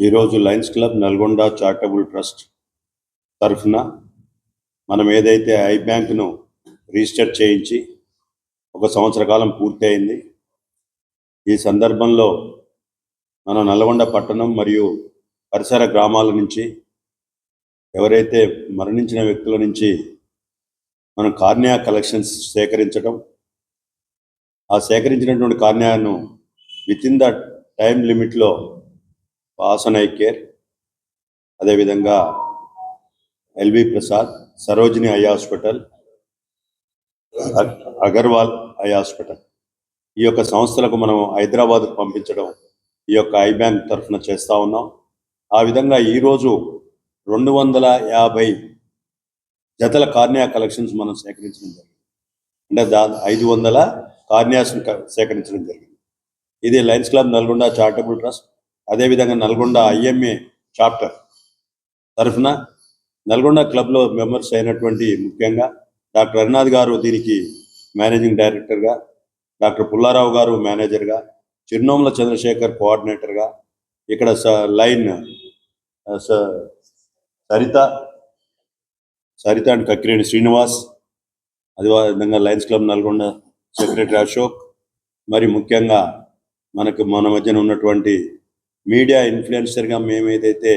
ఈరోజు Lions club Nalgonda charitable trust తరఫున మనం ఏదైతే ఐ బ్యాంక్ను రిజిస్టర్ చేయించి ఒక సంవత్సర కాలం పూర్తయింది ఈ సందర్భంలో మన నల్గొండ పట్టణం మరియు పరిసర గ్రామాల నుంచి ఎవరైతే మరణించిన వ్యక్తుల నుంచి మనం కార్నియా కలెక్షన్స్ సేకరించడం ఆ సేకరించినటువంటి కార్నియాను విత్ ఇన్ ద టైం లిమిట్లో వాసన్ ఐ కేర్. అదేవిధంగా L V Prasad Sarojini eye hospital Agarwal eye hospital. ఈ యొక్క సంస్థలకు మనం హైదరాబాద్కు పంపించడం ఈ యొక్క ఐ బ్యాంక్ తరఫున చేస్తూ ఉన్నాం. ఆ విధంగా ఈరోజు రెండు వందల యాభై జతల కార్నియా కలెక్షన్స్ మనం సేకరించడం జరిగింది. అంటే దా ఐదు వందల కార్నియాస్ని సేకరించడం జరిగింది. ఇది Lions club Nalgonda charitable trust అదేవిధంగా నల్గొండ ఐఎంఏ చాప్టర్ తరఫున నల్గొండ క్లబ్లో మెంబర్స్ అయినటువంటి ముఖ్యంగా డాక్టర్ హరినాథ్ గారు దీనికి మేనేజింగ్ డైరెక్టర్గా డాక్టర్ పుల్లారావు గారు మేనేజర్గా చిరునోముల చంద్రశేఖర్ కోఆర్డినేటర్గా ఇక్కడ స లైన్ స- సరిత సరిత అండ్ కక్కిరేణి శ్రీనివాస్ అదేవిధంగా Lions club Nalgonda secretary Ashok మరి ముఖ్యంగా మనకు మన మధ్యన ఉన్నటువంటి మీడియా ఇన్ఫ్లుయెన్సర్గా మేము ఏదైతే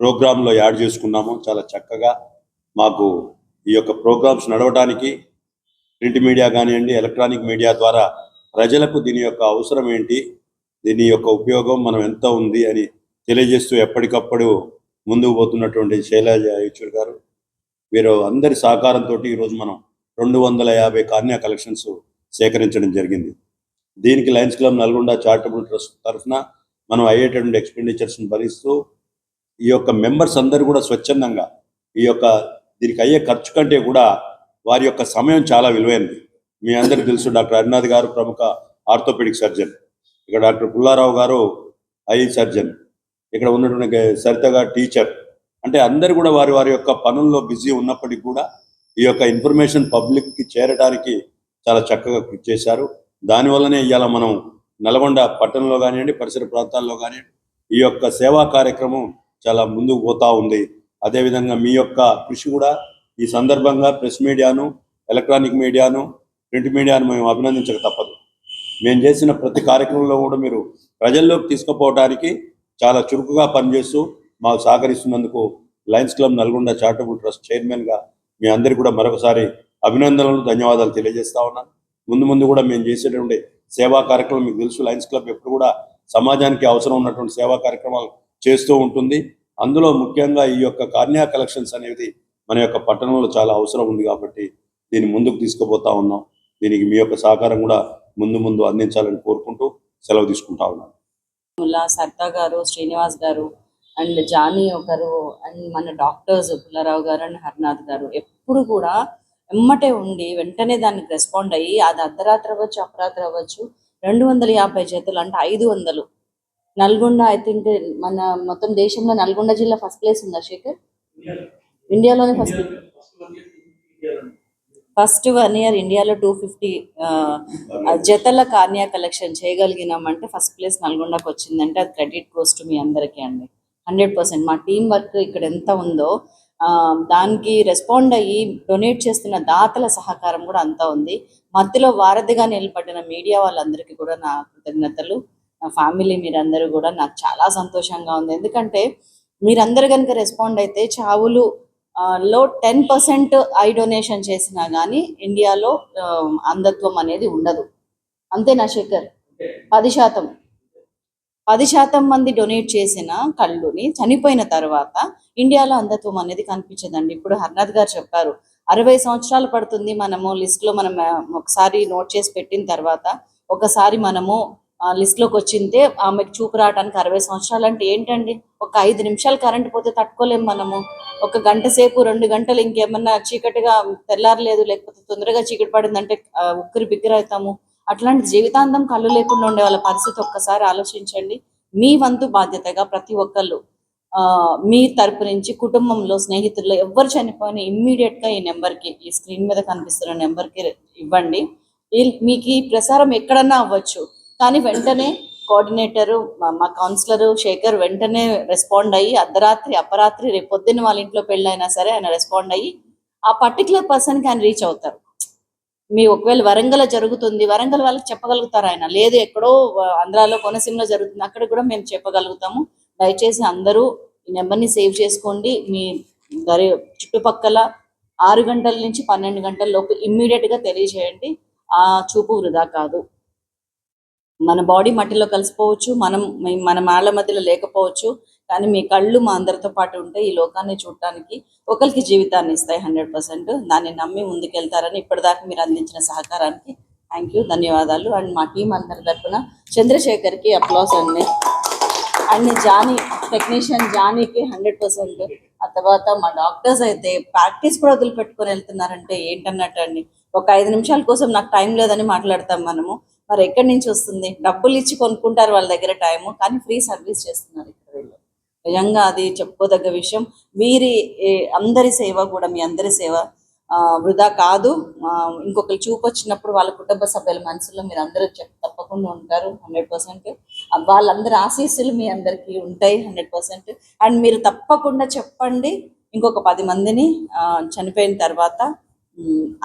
ప్రోగ్రాంలో యాడ్ చేసుకున్నామో చాలా చక్కగా మాకు ఈ యొక్క ప్రోగ్రామ్స్ నడవడానికి ప్రింట్ మీడియా కానివ్వండి ఎలక్ట్రానిక్ మీడియా ద్వారా ప్రజలకు దీని యొక్క అవసరం ఏంటి దీని యొక్క ఉపయోగం మనం ఎంత ఉంది అని తెలియజేస్తూ ఎప్పటికప్పుడు ముందుకు పోతున్నటువంటి శైలజ ఈశ్వర్ గారు. వీరు అందరి సహకారంతో ఈరోజు మనం రెండు వందల యాభై కార్నియా కలెక్షన్స్ సేకరించడం జరిగింది. దీనికి Lions club Nalgonda charitable trust తరఫున మనం అయ్యేటటువంటి ఎక్స్పెండిచర్స్ని భరిస్తూ ఈ యొక్క మెంబర్స్ అందరూ కూడా స్వచ్ఛందంగా ఈ యొక్క దీనికి అయ్యే ఖర్చు కంటే కూడా వారి యొక్క సమయం చాలా విలువైనది. మీ అందరికీ తెలుసు డాక్టర్ హరినాథ్ గారు ప్రముఖ ఆర్థోపెడిక్ సర్జన్. ఇక్కడ డాక్టర్ పుల్లారావు గారు ఐ సర్జన్. ఇక్కడ ఉన్నటువంటి సరితగా టీచర్. అంటే అందరు కూడా వారి వారి యొక్క పనుల్లో బిజీ ఉన్నప్పటికీ కూడా ఈ యొక్క ఇన్ఫర్మేషన్ పబ్లిక్కి చేరడానికి చాలా చక్కగా కృషి చేశారు. దానివల్లనే ఇవాళ మనం నల్గొండ పట్టణంలో కానివ్వండి పరిసర ప్రాంతాల్లో కానివ్వండి ఈ యొక్క సేవా కార్యక్రమం చాలా ముందుకు పోతా ఉంది. అదేవిధంగా మీ యొక్క కృషి కూడా ఈ సందర్భంగా ప్రెస్ మీడియాను ఎలక్ట్రానిక్ మీడియాను ప్రింట్ మీడియాను మేము అభినందించక తప్పదు. మేము చేసిన ప్రతి కార్యక్రమంలో కూడా మీరు ప్రజల్లోకి తీసుకుపోవడానికి చాలా చురుకుగా పనిచేస్తూ మాకు సహకరిస్తున్నందుకు Lions club Nalgonda charitable trust చైర్మన్గా మీ అందరికీ కూడా మరొకసారి అభినందనలు ధన్యవాదాలు తెలియజేస్తా ఉన్నాను. ముందు ముందు కూడా మేము చేసేటువంటి సేవా కార్యక్రమం మీకు తెలుసు. లయన్స్ క్లబ్ ఎప్పుడు కూడా సమాజానికి అవసరం ఉన్నటువంటి సేవా కార్యక్రమాలు చేస్తూ ఉంటుంది. అందులో ముఖ్యంగా ఈ యొక్క కార్నియా కలెక్షన్స్ అనేది మన యొక్క పట్టణంలో చాలా అవసరం ఉంది కాబట్టి దీన్ని ముందుకు తీసుకుపోతా ఉన్నాం. దీనికి మీ యొక్క సహకారం కూడా ముందు ముందు అందించాలని కోరుకుంటూ సెలవు తీసుకుంటా ఉన్నాను ముల్లా సర్తా గారు శ్రీనివాస్ గారు అండ్ జానీ ఒకరు అండ్ మన డాక్టర్స్ పుల్లారావు గారు అండ్ హర్నాథ్ గారు ఎప్పుడు కూడా ఎమ్మటే ఉండి వెంటనే దానికి రెస్పాండ్ అయ్యి అది అర్ధరాత్రి అవ్వచ్చు అపరాత్రి అవ్వచ్చు రెండు వందల యాభై జతలు అంటే ఐదు వందలు. నల్గొండ ఐ థింక్ మన మొత్తం దేశంలో నల్గొండ జిల్లా ఫస్ట్ ప్లేస్ ఉందా శేఖర్? ఇండియాలోనే ఫస్ట్ ఫస్ట్ వన్ ఇయర్ ఇండియాలో టూ ఫిఫ్టీ జతల కార్నియా కలెక్షన్ చేయగలిగినామంటే ఫస్ట్ ప్లేస్ నల్గొండకు వచ్చిందంటే అది క్రెడిట్ కోస్ట్ మీ అందరికీ అండి. హండ్రెడ్ పర్సెంట్ మా టీం వర్క్ ఇక్కడ ఎంత ఉందో దానికి రెస్పాండ్ అయ్యి డొనేట్ చేస్తున్న దాతల సహకారం కూడా అంత ఉంది. మధ్యలో వారధిగా నిలబడిన మీడియా వాళ్ళందరికీ కూడా నా కృతజ్ఞతలు. నా ఫ్యామిలీ మీరందరూ కూడా నాకు చాలా సంతోషంగా ఉంది. ఎందుకంటే మీరందరూ కనుక రెస్పాండ్ అయితే చావులు లో టెన్ పర్సెంట్ ఐ డొనేషన్ చేసినా కానీ ఇండియాలో అంధత్వం అనేది ఉండదు. అంతేనా శేఖర్? పది శాతం. పది శాతం మంది డొనేట్ చేసిన కళ్ళుని చనిపోయిన తర్వాత ఇండియాలో అంధత్వం అనేది కనిపించదండి. ఇప్పుడు హర్నాథ్ గారు చెప్పారు అరవై సంవత్సరాలు పడుతుంది మనము లిస్ట్లో మనం ఒకసారి నోట్ చేసి పెట్టిన తర్వాత ఒకసారి మనము ఆ, లిస్ట్లోకి ఆమెకు చూపు రావడానికి అరవై సంవత్సరాలు అంటే ఏంటండి? ఒక ఐదు నిమిషాలు కరెంట్ పోతే తట్టుకోలేం మనము. ఒక గంట సేపు రెండు గంటలు ఇంకేమన్నా చీకటిగా తెల్లారలేదు లేకపోతే తొందరగా చీకటి పడిందంటే ఉక్కిరి బిక్కిరి అవుతాము. అట్లాంటి జీవితాంతం కళ్ళు లేకుండా ఉండే వాళ్ళ పరిస్థితి ఒక్కసారి ఆలోచించండి. మీ వంతు బాధ్యతగా ప్రతి ఒక్కళ్ళు ఆ, మీ తరపు నుంచి కుటుంబంలో స్నేహితుల్లో ఎవరు చనిపోయినా ఇమ్మీడియట్గా ఈ నెంబర్కి ఈ స్క్రీన్ మీద కనిపిస్తున్న నెంబర్కి ఇవ్వండి మీకు ఈ ప్రసారం ఎక్కడన్నా అవ్వచ్చు కానీ వెంటనే కోఆర్డినేటర్ మా కౌన్సిలర్ శేఖర్ వెంటనే రెస్పాండ్ అయ్యి అర్ధరాత్రి అపరాత్రి రేపు పొద్దున్న వాళ్ళ ఇంట్లో పెళ్ళైనా సరే ఆయన రెస్పాండ్ అయ్యి ఆ పర్టికులర్ పర్సన్కి ఆయన రీచ్ అవుతారు. మీ ఒకవేళ వరంగల్ జరుగుతుంది వరంగల్ వాళ్ళకి చెప్పగలుగుతారు ఆయన? లేదు ఎక్కడో ఆంధ్రాలో కోనసీమలో జరుగుతుంది అక్కడ కూడా మేము చెప్పగలుగుతాము. దయచేసి అందరూ ఈ నెంబర్ని సేవ్ చేసుకోండి. మీ దరి చుట్టుపక్కల ఆరు గంటల నుంచి పన్నెండు గంటల లోపు ఇమ్మీడియట్గా తెలియజేయండి. ఆ చూపు వృధా కాదు. మన బాడీ మట్టిలో కలిసిపోవచ్చు మనం మన మాళ్ళ మధ్యలో లేకపోవచ్చు. కానీ మీ కళ్ళు మా అందరితో పాటు ఉంటే ఈ లోకాన్ని చూడటానికి ఒకరికి జీవితాన్ని ఇస్తాయి హండ్రెడ్ పర్సెంట్. దాన్ని నమ్మి ముందుకెళ్తారని ఇప్పటిదాకా మీరు అందించిన సహకారానికి థ్యాంక్ యూ ధన్యవాదాలు. అండ్ మా టీం అందరి తరఫున చంద్రశేఖర్కి అప్లాస్ అండి. అండ్ జానీ టెక్నీషియన్ జానీకి హండ్రెడ్ పర్సెంట్. ఆ తర్వాత మా డాక్టర్స్ అయితే ప్రాక్టీస్ కూడా వదిలిపెట్టుకొని వెళ్తున్నారంటే ఏంటన్నట్టు అండి ఒక ఐదు నిమిషాల కోసం నాకు టైం లేదని మాట్లాడతాం మనము. మరి ఎక్కడి నుంచి వస్తుంది? డబ్బులు ఇచ్చి కొనుక్కుంటారు వాళ్ళ దగ్గర టైము కానీ ఫ్రీ సర్వీస్ చేస్తున్నారు ఇక్కడ వీళ్ళు. నిజంగా అది చెప్పుకోదగ్గ విషయం. వీరి అందరి సేవ కూడా మీ అందరి సేవ వృధా కాదు. ఇంకొకరు చూపు వచ్చినప్పుడు వాళ్ళ కుటుంబ సభ్యుల మనసులో మీరు అందరూ చెప్ తప్పకుండా ఉంటారు హండ్రెడ్ పర్సెంట్. వాళ్ళందరి ఆశీస్సులు మీ అందరికీ ఉంటాయి హండ్రెడ్ పర్సెంట్. అండ్ మీరు తప్పకుండా చెప్పండి ఇంకొక పది మందిని చనిపోయిన తర్వాత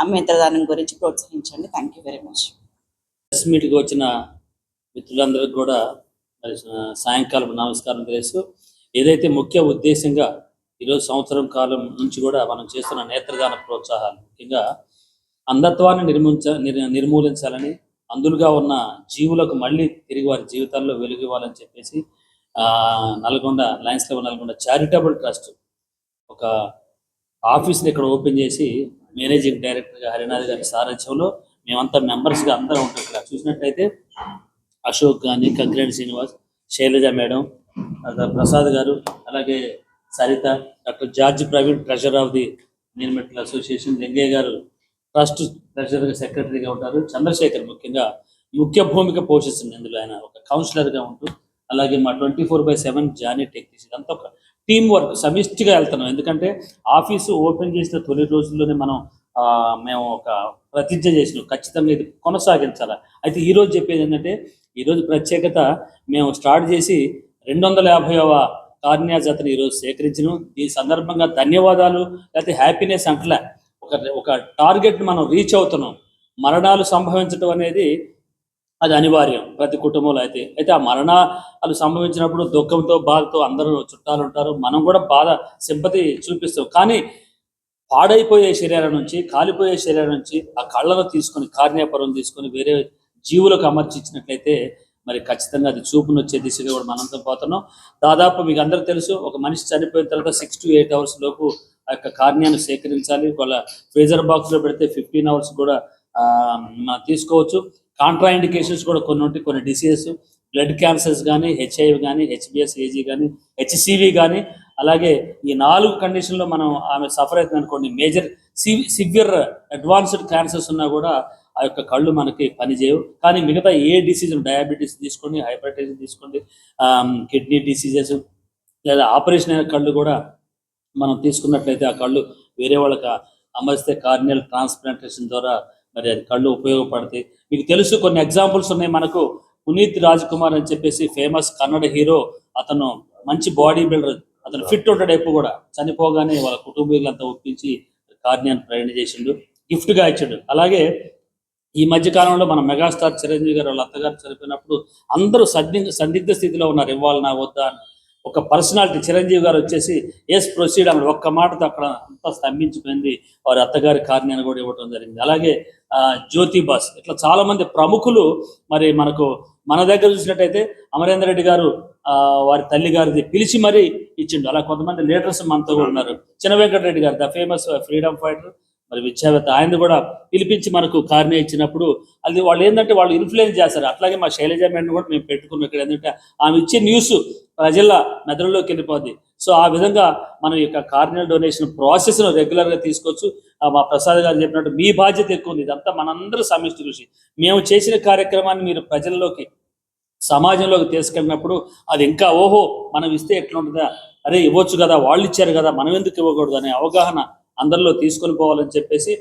అమ్మేంద్రదానం గురించి ప్రోత్సహించండి. Thank you very much press మీట్కి వచ్చిన మిత్రులందరికీ కూడా సాయంకాలం నమస్కారం తెలుసు ఏదైతే ముఖ్య ఉద్దేశంగా ఈరోజు సంవత్సరం కాలం నుంచి కూడా మనం చేస్తున్న నేత్రదాన ప్రోత్సాహాలు ముఖ్యంగా అంధత్వాన్ని నిర్మించ నిర్మూలించాలని అందులుగా ఉన్న జీవులకు మళ్ళీ తిరిగి వారి జీవితాల్లో వెలుగు ఇవ్వాలని చెప్పేసి ఆ, Nalgonda Lions club Nalgonda charitable trust ఒక ఆఫీస్ని ఇక్కడ ఓపెన్ చేసి మేనేజింగ్ డైరెక్టర్గా హరినాథ్ గారి సారథ్యంలో మేమంతా మెంబర్స్గా అందరం ఉంటాం ఇక్కడ. చూసినట్లయితే అశోక్ కానీ కంకిరెడ్డి శ్రీనివాస్ శైలజ మేడం ప్రసాద్ గారు అలాగే Saritha doctor George Praveen treasurer of the నిర్మెటల్ association Lingaiah గారు ట్రస్ట్ ట్రెజరర్ సెక్రటరీగా ఉంటారు. చంద్రశేఖర్ ముఖ్యంగా ముఖ్య భూమిక పోషిస్తుంది. ఇందులో ఆయన ఒక కౌన్సిలర్గా ఉంటూ అలాగే మా twenty four by seven Johnny technician. అంతా ఒక టీం వర్క్ సమిష్టిగా వెళ్తున్నాం. ఎందుకంటే ఆఫీసు ఓపెన్ చేసిన తొలి రోజుల్లోనే మనం మేము ఒక ప్రతిజ్ఞ చేసినాం. ఖచ్చితంగా ఇది కొనసాగించాలి? అయితే ఈరోజు చెప్పేది ఏంటంటే ఈరోజు ప్రత్యేకత మేము స్టార్ట్ చేసి రెండు వందల యాభైవ కార్నియా జాతర ఈరోజు సేకరించను ఈ సందర్భంగా ధన్యవాదాలు లేకపోతే హ్యాపీనెస్ అంటలే. ఒక ఒక టార్గెట్ మనం రీచ్ అవుతున్నాం. మరణాలు సంభవించడం అనేది అది అనివార్యం ప్రతి కుటుంబంలో అయితే. అయితే ఆ మరణాలు సంభవించినప్పుడు దుఃఖంతో బాధతో అందరూ చుట్టాలు ఉంటారు మనం కూడా బాధ సింపతి చూపిస్తాం. కానీ పాడైపోయే శరీరం నుంచి కాలిపోయే శరీరం నుంచి ఆ కళ్ళను తీసుకొని కార్నియాపురం తీసుకొని వేరే జీవులకు అమర్చించినట్లయితే మరి ఖచ్చితంగా అది చూపును వచ్చే దిశగా కూడా మనంతా పోతున్నాం. దాదాపు మీకు అందరూ తెలుసు ఒక మనిషి చనిపోయిన తర్వాత సిక్స్ టు ఎయిట్ అవర్స్ లోపు ఆ యొక్క కార్నియాను సేకరించాలి. వాళ్ళ ఫ్రీజర్ బాక్స్లో పెడితే ఫిఫ్టీన్ అవర్స్ కూడా మనం తీసుకోవచ్చు. కాంట్రా ఇండికేషన్స్ కూడా కొన్ని ఉంటాయి కొన్ని డిసీజెస్ బ్లడ్ క్యాన్సర్స్ కానీ హెచ్ఐవి కానీ హెచ్బిఎస్ ఏజీ కానీ హెచ్సివి కానీ అలాగే ఈ నాలుగు కండిషన్లో మనం ఆమె సఫర్ అవుతుంది అనుకోండి మేజర్ సివియర్ అడ్వాన్స్డ్ క్యాన్సర్స్ ఉన్నా కూడా ఆ యొక్క కళ్ళు మనకి పనిచేయవు. కానీ మిగతా ఏ డిసీజ్ డయాబెటీస్ తీసుకోండి హైపర్ టెన్షన్ తీసుకోండి కిడ్నీ డిసీజెస్ లేదా ఆపరేషన్ అయిన కళ్ళు కూడా మనం తీసుకున్నట్లయితే ఆ కళ్ళు వేరే వాళ్ళకి అమర్స్తే కార్నియల్ ట్రాన్స్ప్లాంటేషన్ ద్వారా మరి అది కళ్ళు ఉపయోగపడతాయి. మీకు తెలుసు కొన్ని ఎగ్జాంపుల్స్ ఉన్నాయి మనకు. పునీత్ రాజ్ కుమార్ అని చెప్పేసి ఫేమస్ కన్నడ హీరో అతను మంచి బాడీ బిల్డర్ అతను ఫిట్ ఉంటాడు ఎప్పుడు కూడా. చనిపోగానే వాళ్ళ కుటుంబీకులంతా ఒప్పించి కార్నియాన్ని ప్రయాణ చేసిండు. గిఫ్ట్గా గా ఇచ్చాడు. అలాగే ఈ మధ్య కాలంలో మన మెగాస్టార్ చిరంజీవి గారు వాళ్ళ అత్తగారు చనిపోయినప్పుడు అందరూ సంది సందిగ్ధ స్థితిలో ఉన్నారు. ఇవ్వాలనా వద్దా అని. ఒక పర్సనాలిటీ చిరంజీవి గారు వచ్చేసి ఎస్ ప్రొసీడ్ అని ఒక్క మాటతో అక్కడ అంతా స్తంభించిపోయింది. వారి అత్తగారి కార్యాన్ని కూడా ఇవ్వడం జరిగింది. అలాగే జ్యోతి బాస్. ఇట్లా చాలా మంది ప్రముఖులు మరి మనకు మన దగ్గర చూసినట్టయితే అమరేందర్ రెడ్డి గారు ఆ, వారి తల్లి గారిది పిలిచి మరీ ఇచ్చిండు. అలా కొంతమంది లీడర్స్ మనతో కూడా ఉన్నారు. చిన్న వెంకటరెడ్డి గారు ద ఫేమస్ ఫ్రీడమ్ ఫైటర్. మరి విద్యావేత్త ఆయన కూడా పిలిపించి మనకు కార్నే ఇచ్చినప్పుడు అది వాళ్ళు ఏంటంటే వాళ్ళు ఇన్ఫ్లుయెన్స్ చేస్తారు. అట్లాగే మా శైలజ మేడం కూడా మేము పెట్టుకున్నాం ఇక్కడ. ఏంటంటే ఆమె ఇచ్చే న్యూస్ ప్రజల మెదడులోకి వెళ్ళిపోద్ది. సో ఆ విధంగా మనం ఈ యొక్క కార్నియల్ డొనేషన్ ప్రాసెస్ను రెగ్యులర్గా తీసుకోవచ్చు. మా ప్రసాద్ గారు చెప్పినట్టు మీ బాధ్యత ఎక్కువ ఉంది. ఇదంతా మనందరూ సమిష్టి కృషి. మేము చేసిన కార్యక్రమాన్ని మీరు ప్రజల్లోకి సమాజంలోకి తీసుకెళ్ళినప్పుడు అది ఇంకా ఓహో మనం ఇస్తే ఎట్లుంటుందా? అరే ఇవ్వచ్చు కదా వాళ్ళు ఇచ్చారు కదా మనం ఎందుకు ఇవ్వకూడదు అనే అవగాహన అందరిలో తీసుకొని పోవాలని చెప్పేసి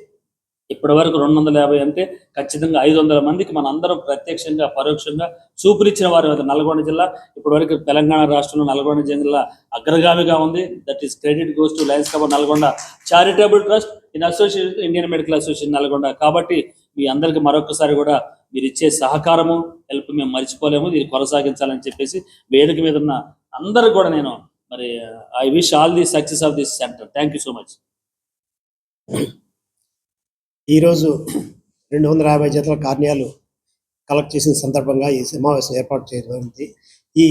ఇప్పటి వరకు రెండు వందల యాభై అంటే ఖచ్చితంగా ఐదు వందల మందికి మన అందరం ప్రత్యక్షంగా పరోక్షంగా చూపునిచ్చిన వారు అది నల్గొండ జిల్లా. ఇప్పటి వరకు తెలంగాణ రాష్ట్రంలో నల్గొండ జిల్లా అగ్రగామిగా ఉంది. That is credit goes to Lions కబర్ Nalgonda charitable trust in association Indian medical association Nalgonda. కాబట్టి మీ అందరికీ మరొకసారి కూడా మీరు ఇచ్చే సహకారము హెల్ప్ మేము మర్చిపోలేము. దీన్ని కొనసాగించాలని చెప్పేసి వేదిక మీద ఉన్న అందరికి కూడా నేను మరి I wish all the success of this centre thank you so much ఈరోజు రెండు వందల యాభై జతల కార్యాలు కలెక్ట్ చేసిన సందర్భంగా ఈ సమావేశం ఏర్పాటు చేయబడింది ఈ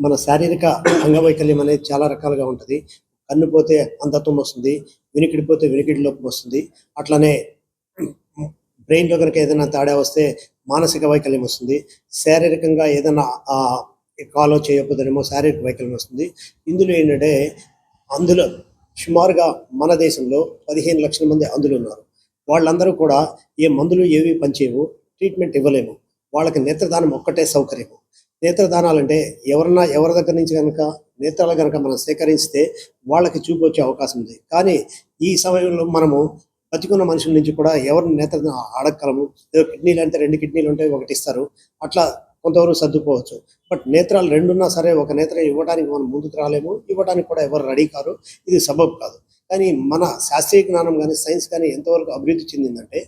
మన శారీరక అంగవైకల్యం అనేది చాలా రకాలుగా ఉంటుంది. కన్ను పోతే అంధత్వం వస్తుంది వినికిడిపోతే వినికిడి లోపం వస్తుంది. అట్లనే బ్రెయిన్లో కనుక ఏదైనా తేడా వస్తే మానసిక వైకల్యం వస్తుంది. శారీరకంగా ఏదైనా కాలో చేయకపోతేనేమో శారీరక వైకల్యం వస్తుంది. ఇందులో ఏంటంటే అందులో సుమారుగా మన దేశంలో పదిహేను లక్షల మంది అందులు ఉన్నారు. వాళ్ళందరూ కూడా ఏ మందులు ఏవి పనిచేయవు ట్రీట్మెంట్ ఇవ్వలేము. వాళ్ళకి నేత్రదానం ఒక్కటే సౌకర్యము. నేత్రదానాలంటే ఎవరన్నా ఎవరి దగ్గర నుంచి కనుక నేత్రాలు కనుక మనం సేకరిస్తే వాళ్ళకి చూపు వచ్చే అవకాశం ఉంది. కానీ ఈ సమయంలో మనము బతికున్న మనుషుల నుంచి కూడా ఎవరిని నేత్రదానం అడగగలము కిడ్నీలు అంటే రెండు కిడ్నీలు ఉంటే ఒకటి ఇస్తారు. అట్లా కొంతవరకు సర్దుకోవచ్చు. బట్ నేత్రాలు రెండున్నా సరే ఒక నేత్ర ఇవ్వడానికి మనం ముందుకు రాలేము. ఇవ్వడానికి కూడా ఎవరు రెడీ కారు. ఇది సబబ్ కాదు. కానీ మన శాస్త్రీయ జ్ఞానం కానీ సైన్స్ కానీ ఎంతవరకు అభివృద్ధి చెందిందంటే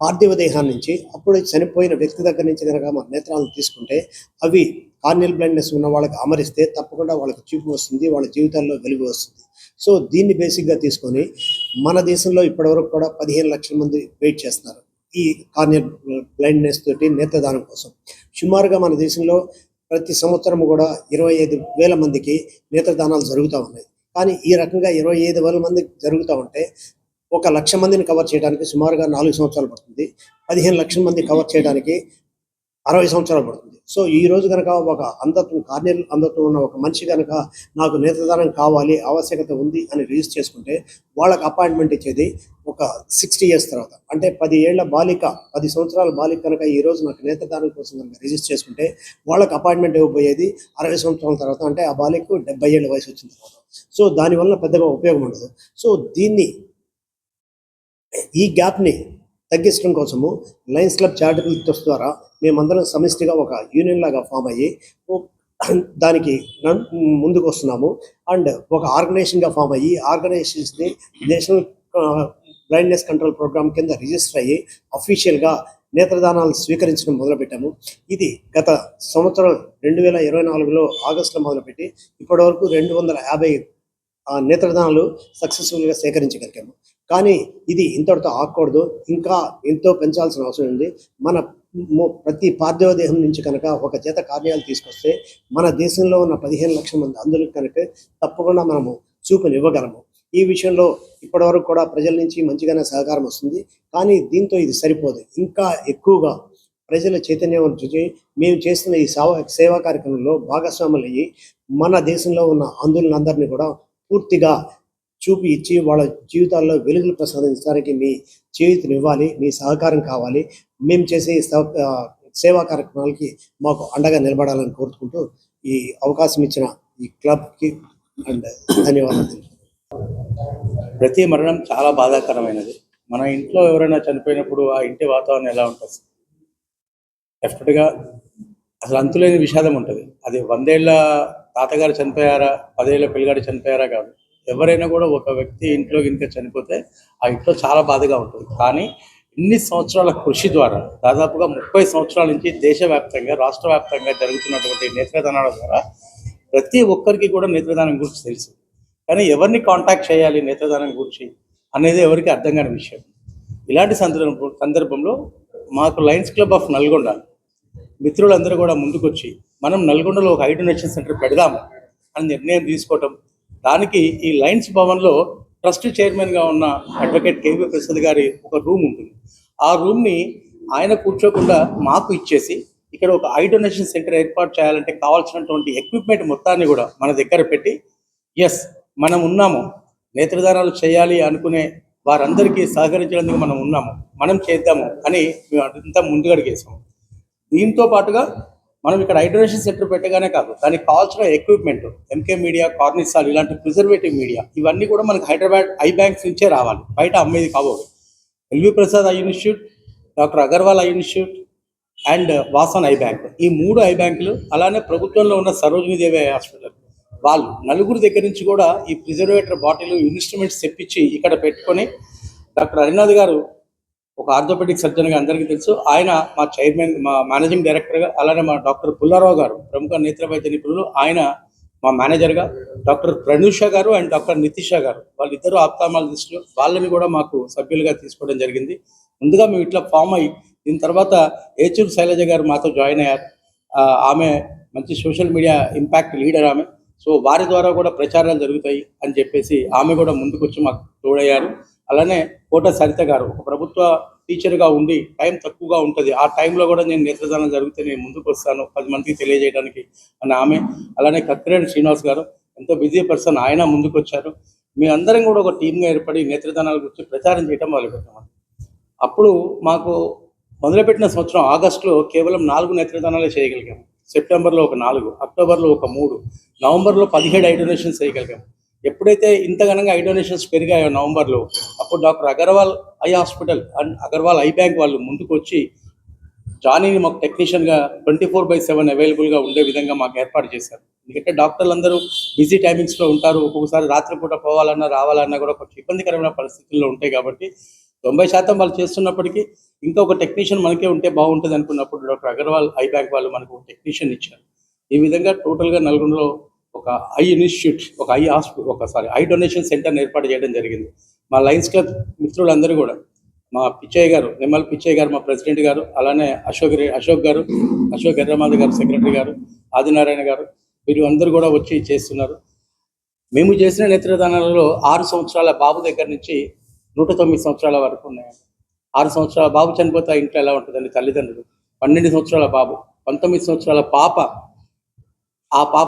పార్థివ దేహాన్ని నుంచి అప్పుడు చనిపోయిన వ్యక్తి దగ్గర నుంచి కనుక మన నేత్రాలను తీసుకుంటే అవి కార్నియల్ బ్లైండ్నెస్ ఉన్న వాళ్ళకి అమరిస్తే తప్పకుండా వాళ్ళకి చూపు వస్తుంది వాళ్ళ జీవితాల్లో వెలుగు వస్తుంది. సో దీన్ని బేసిక్గా తీసుకొని మన దేశంలో ఇప్పటివరకు కూడా పదిహేను లక్షల మంది వెయిట్ చేస్తున్నారు. ఈ కార్నియల్ బ్లైండ్నెస్ తోటి నేత్రదానం కోసం. సుమారుగా మన దేశంలో ప్రతి సంవత్సరం కూడా ఇరవై ఐదు వేల మందికి నేత్రదానాలు జరుగుతూ ఉన్నాయి. కానీ ఈ రకంగా ఇరవై ఐదు వేల మందికి జరుగుతూ ఉంటే ఒక లక్ష మందిని కవర్ చేయడానికి సుమారుగా నాలుగు సంవత్సరాలు పడుతుంది. పదిహేను లక్షల మంది కవర్ చేయడానికి అరవై సంవత్సరాలు పడుతుంది. సో ఈ రోజు కనుక ఒక అంధత్వం కార్నియల్ అంధత్వం ఉన్న ఒక మనిషి కనుక నాకు నేత్రదానం కావాలి ఆవశ్యకత ఉంది అని రిజిస్టర్ చేసుకుంటే వాళ్ళకి అపాయింట్మెంట్ ఇచ్చేది ఒక సిక్స్టీ ఇయర్స్ తర్వాత. అంటే పది ఏళ్ళ బాలిక పది సంవత్సరాల బాలిక కనుక ఈ రోజు నాకు నేత్రదానం కోసం కనుక రిజిస్టర్ చేసుకుంటే వాళ్ళకి అపాయింట్మెంట్ ఇవ్వబోయేది అరవై సంవత్సరాల తర్వాత. అంటే ఆ బాలికకు డెబ్బై ఏళ్ళ వయసు వచ్చిన తర్వాత. సో దానివల్ల పెద్దగా ఉపయోగం ఉండదు. సో దీన్ని ఈ గ్యాప్ని తగ్గించడం కోసము లయన్స్ క్లబ్ చారిటబుల్ ట్రస్ట్ ద్వారా మేమందరం సమిష్టిగా ఒక యూనియన్ లాగా ఫామ్ అయ్యి దానికి నన్- ముందుకు వస్తున్నాము. అండ్ ఒక ఆర్గనైజేషన్గా ఫామ్ అయ్యి ఆర్గనైజేషన్స్ని నేషనల్ బ్లైండ్నెస్ కంట్రోల్ ప్రోగ్రామ్ కింద రిజిస్టర్ అయ్యి అఫీషియల్గా నేత్రదానాలు స్వీకరించడం మొదలుపెట్టాము. ఇది గత సంవత్సరం రెండు వేల ఇరవై నాలుగులో ఆగస్టులో మొదలుపెట్టి ఇప్పటివరకు రెండు వందల యాభై నేత్రదానాలు సక్సెస్ఫుల్గా సేకరించగలిగాము. కానీ ఇది ఇంతటితో ఆగకూడదు. ఇంకా ఎంతో పెంచాల్సిన అవసరం ఉంది. మన ప్రతి పార్థివ దేహం నుంచి కనుక ఒక జత కార్యాలు తీసుకొస్తే మన దేశంలో ఉన్న పదిహేను లక్షల మంది అందరికి కనుక తప్పకుండా మనము చూపునివ్వగలము. ఈ విషయంలో ఇప్పటివరకు కూడా ప్రజల నుంచి మంచిగానే సహకారం వస్తుంది. కానీ దీంతో ఇది సరిపోదు. ఇంకా ఎక్కువగా ప్రజల చైతన్యం చూసి మేము చేస్తున్న ఈ సేవా సేవా కార్యక్రమంలో భాగస్వాములు అయ్యి మన దేశంలో ఉన్న అందులందరినీ కూడా పూర్తిగా చూపి ఇచ్చి వాళ్ళ జీవితాల్లో వెలుగులు ప్రసాదించడానికి మీ చేయూతనివ్వాలి మీ సహకారం కావాలి. మేము చేసే ఆ, సేవా కార్యక్రమాలకి మాకు అండగా నిలబడాలని కోరుకుంటూ ఈ అవకాశం ఇచ్చిన ఈ క్లబ్కి అండ్ ధన్యవాదాలు ప్రతి మరణం చాలా బాధాకరమైనది. మన ఇంట్లో ఎవరైనా చనిపోయినప్పుడు ఆ ఇంటి వాతావరణం ఎలా ఉంటుంది? డెఫినెట్గా అసలు అంతులేని విషాదం ఉంటుంది. అది వందేళ్ళ తాతగారు చనిపోయారా పదేళ్ళ పిల్లగాడు చనిపోయారా కాదు. ఎవరైనా కూడా ఒక వ్యక్తి ఇంట్లో కనుక చనిపోతే ఆ ఇంట్లో చాలా బాధగా ఉంటుంది. కానీ ఇన్ని సంవత్సరాల కృషి ద్వారా దాదాపుగా ముప్పై సంవత్సరాల నుంచి దేశవ్యాప్తంగా రాష్ట్ర వ్యాప్తంగా జరుగుతున్నటువంటి నేత్రదానాల ద్వారా ప్రతి ఒక్కరికి కూడా నేత్రదానం గురించి తెలుసు. కానీ ఎవరిని కాంటాక్ట్ చేయాలి నేత్రదానం గురించి అనేది ఎవరికి అర్థం కాని విషయం. ఇలాంటి సందర్భం సందర్భంలో మాకు లయన్స్ క్లబ్ ఆఫ్ నల్గొండ మిత్రులందరూ కూడా ముందుకొచ్చి మనం నల్గొండలో ఒక ఐ డొనేషన్ సెంటర్ పెడదాము అని నిర్ణయం తీసుకోవటం దానికి ఈ లయన్స్ భవన్లో ట్రస్ట్ చైర్మన్గా ఉన్న అడ్వకేట్ కేవీ ప్రసాద్ గారి ఒక రూమ్ ఉంటుంది. ఆ రూమ్ని ఆయన కూర్చోకుండా మాకు ఇచ్చేసి ఇక్కడ ఒక ఐ డొనేషన్ సెంటర్ ఏర్పాటు చేయాలంటే కావాల్సినటువంటి ఎక్విప్మెంట్ మొత్తాన్ని కూడా మన దగ్గర పెట్టి ఎస్ మనం ఉన్నాము. నేత్రదానాలు చేయాలి అనుకునే వారందరికీ సహకరించడానికి మనం ఉన్నాము. మనం చేద్దాము అని మేము అంతా ముందుగడిగేసాము దీంతో పాటుగా మనం ఇక్కడ హైడ్రేషన్ సెంటర్ పెట్టగానే కాదు దానికి కావాల్సిన ఎక్విప్మెంట్ ఎంకే మీడియా కార్నిసాల్ ఇలాంటి ప్రిజర్వేటివ్ మీడియా ఇవన్నీ కూడా మనకి హైదరాబాద్ ఐ బ్యాంక్స్ నుంచే రావాలి బయట అమ్మేది కావు L V Prasad eye institute doctor Agarwal eye institute and Vasan eye bank. ఈ మూడు ఐ బ్యాంకులు అలానే ప్రభుత్వంలో ఉన్న సరోజినీ దేవి హాస్పిటల్. వాళ్ళు నలుగురు దగ్గర నుంచి కూడా ఈ ప్రిజర్వేటర్ బాటిల్ ఇన్స్ట్రుమెంట్స్ తెప్పించి ఇక్కడ పెట్టుకొని డాక్టర్ హరినాథ్ గారు ఒక ఆర్థోపెడిక్ సర్జన్గా అందరికీ తెలుసు. ఆయన మా చైర్మన్ మా మేనేజింగ్ డైరెక్టర్గా అలానే మా డాక్టర్ పుల్లారావు గారు ప్రముఖ నేత్ర వైద్య నిపుణులు. ఆయన మా మేనేజర్గా డాక్టర్ ప్రణూష గారు అండ్ డాక్టర్ నితిష గారు. వాళ్ళిద్దరూ ఆప్తామాలజిస్టులు వాళ్ళని కూడా మాకు సభ్యులుగా తీసుకోవడం జరిగింది. ముందుగా మేము ఇట్లా ఫామ్ అయ్యి దీని తర్వాత ఏచూరు శైలజ గారు మాతో జాయిన్ అయ్యారు. ఆమె మంచి సోషల్ మీడియా ఇంపాక్ట్ లీడర్ ఆమె. సో వారి ద్వారా కూడా ప్రచారాలు జరుగుతాయి అని చెప్పేసి ఆమె కూడా ముందుకొచ్చి మాకు తోడయ్యారు. అలానే కోట సరిత గారు ఒక ప్రభుత్వ టీచర్గా ఉండి టైం తక్కువగా ఉంటుంది. ఆ టైంలో కూడా నేను నేత్రదానం జరిగితే నేను ముందుకు వస్తాను పది మందికి తెలియజేయడానికి అని ఆమె అలానే కత్తిరేని శ్రీనివాస్ గారు ఎంతో బిజీ పర్సన్ ఆయన ముందుకు వచ్చారు. మీ అందరం కూడా ఒక టీమ్గా ఏర్పడి నేత్రదానాల గురించి ప్రచారం చేయడం మొదలుపెట్టాము అప్పుడు మాకు మొదలుపెట్టిన సంవత్సరం ఆగస్టులో కేవలం నాలుగు నేత్రదానాలే చేయగలిగాము సెప్టెంబర్లో ఒక నాలుగు అక్టోబర్లో ఒక మూడు నవంబర్లో పదిహేడు ఐ డొనేషన్స్ చేయగలిగాము ఎప్పుడైతే ఇంత ఘనంగా ఐ డొనేషన్స్ పెరిగాయో నవంబర్లో అప్పుడు doctor Agarwal eye hospital and Agarwal eye bank వాళ్ళు ముందుకు వచ్చి జానీని మాకు టెక్నీషియన్గా ట్వంటీ ఫోర్ బై సెవెన్ అవైలబుల్గా ఉండే విధంగా మాకు ఏర్పాటు చేశారు. ఎందుకంటే డాక్టర్లు అందరూ బిజీ టైమింగ్స్లో ఉంటారు. ఒక్కొక్కసారి రాత్రిపూట పోవాలన్నా రావాలన్నా కూడా కొంచెం ఇబ్బందికరమైన పరిస్థితుల్లో ఉంటాయి కాబట్టి తొంభై శాతం వాళ్ళు చేస్తున్నప్పటికీ ఇంకా ఒక టెక్నీషియన్ మనకే ఉంటే బాగుంటుంది అనుకున్నప్పుడు డాక్టర్ అగర్వాల్ ఐ బ్యాంక్ వాళ్ళు మనకు ఒక టెక్నీషియన్ ఇచ్చారు. ఈ విధంగా టోటల్గా నల్గొండలో ఒక ఐ ఇన్స్టిట్యూట్ ఒక ఐ హాస్పిటల్ ఒక సారీ ఐ డొనేషన్ సెంటర్ని ఏర్పాటు చేయడం జరిగింది. మా లయన్స్ క్లబ్ మిత్రులందరూ కూడా మా పిచ్చయ్య గారు నిమ్మల పిచ్చయ్య గారు మా ప్రెసిడెంట్ గారు అలానే అశోక్ అశోక్ గారు అశోక్ ఎర్రమాది గారు సెక్రటరీ గారు ఆదినారాయణ గారు వీరు అందరూ కూడా వచ్చి చేస్తున్నారు. మేము చేసిన నేత్రదానాలలో ఆరు సంవత్సరాల బాబు దగ్గర నుంచి నూట తొమ్మిది సంవత్సరాల వరకు ఉన్నాయండి. ఆరు సంవత్సరాల బాబు చనిపోతే ఆ ఇంట్లో ఎలా ఉంటుందండి తల్లిదండ్రులు? పన్నెండు సంవత్సరాల బాబు పంతొమ్మిది సంవత్సరాల పాప ఆ పాప